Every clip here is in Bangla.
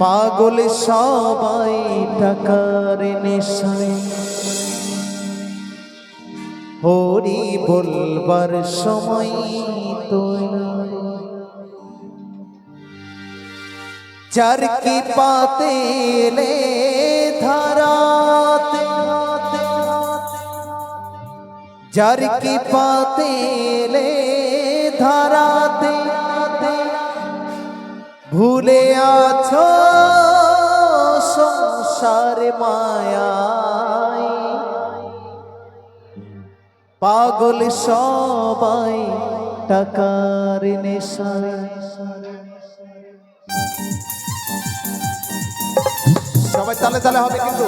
পাগল সবাই টাকার নেশায় হরি বলবার সময় তো নাই। চার কি পাতে ধারাতে যার কি পাতে ধারাতে ভুলে আছো সংসার মায়াই পাগল সবাই টাকার নেশায়। সবাই তালে তালে হবে কিন্তু।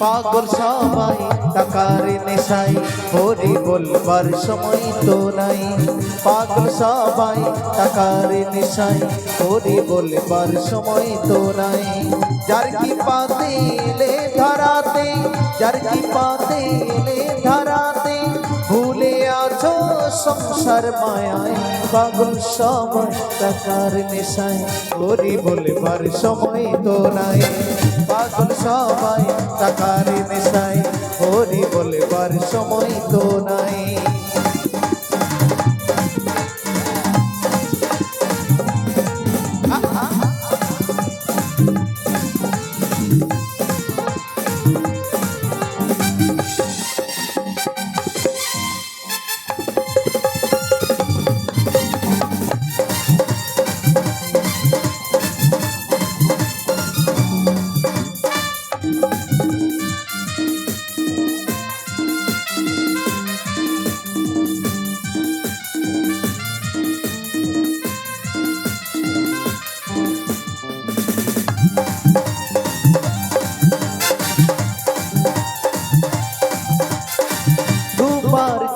পাগল সবাই টাকার নেশাই হরি বলবার সময় তো নাই। পাগল সবাই টাকার নেশাই হরি বলবার সময় তো নাই। যার কি পাতে ধরাতে, যার কি পাতে ধরাতে, ভুলে আছো সংসার মায়ায়। পাগল সবাই টাকার নেশায়, হরি বলবার সময় তো নাই। পাগল সবাই টাকার নেশায় হরি বলবার সময় তো নাই।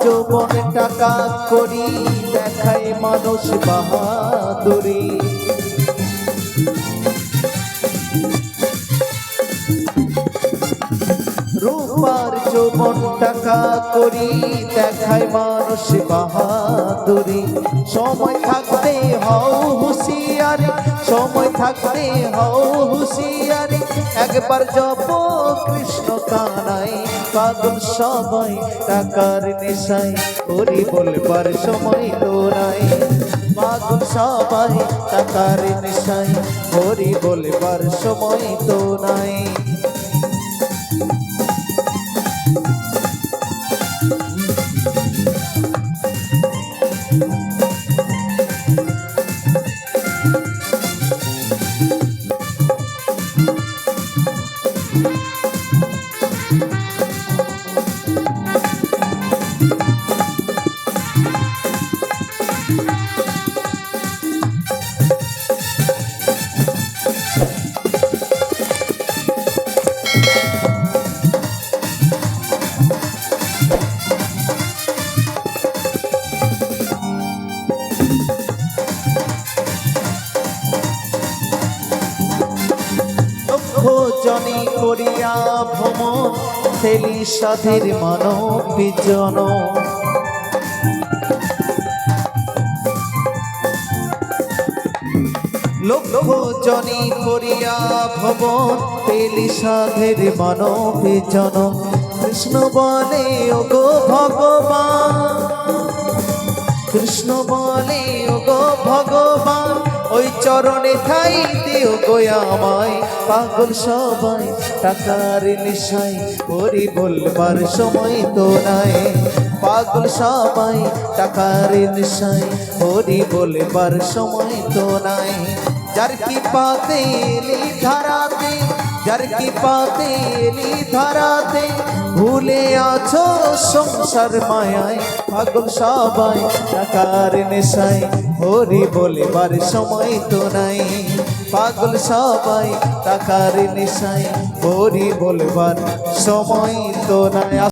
যৌবন টাকা করি দেখায় মানুষ বাহাদুরি। টাকা করি দেখায় মানুষ বাহাদুরি। সময় থাকতে হও হুঁশিয়ারি, সময় থাকতে হও হুঁশিয়ারি। একবার জপ কৃষ্ণ কানাই, পাগল সবাই টাকার নেশাই করি বলবার সময় তো নাই। পাগল সবাই টাকার নেশাই করি বলবার সময় তো নাই। জনে করিয়া ভ্রমণ মানব বিজন লক্ষ জনে করিয়া ভ্রমণ পেলি সাধের মানব বিজন কৃষ্ণ বলে ও গো ভগবান কৃষ্ণ বলে ও গো ভগবান, ওই চরণে ঠাই দিও গো আমায়। পাগল সবাই, টাকার নেশাই করি বলবার সময় তো নাই। পাগল সবাই, টাকার নেশাই হরি বলবার সময় তো নাই। যার কি পাতে ধারাতে যার কি পাতে এলি ধারাতে, ভুলে আছো সংসার মায়ায়, পাগল সবাই, টাকার নেশায়, হরি বলেবার সময় তো নাই। পাগল সবাই, টাকার নেশায়, হরি বলবার সময় তো নাই।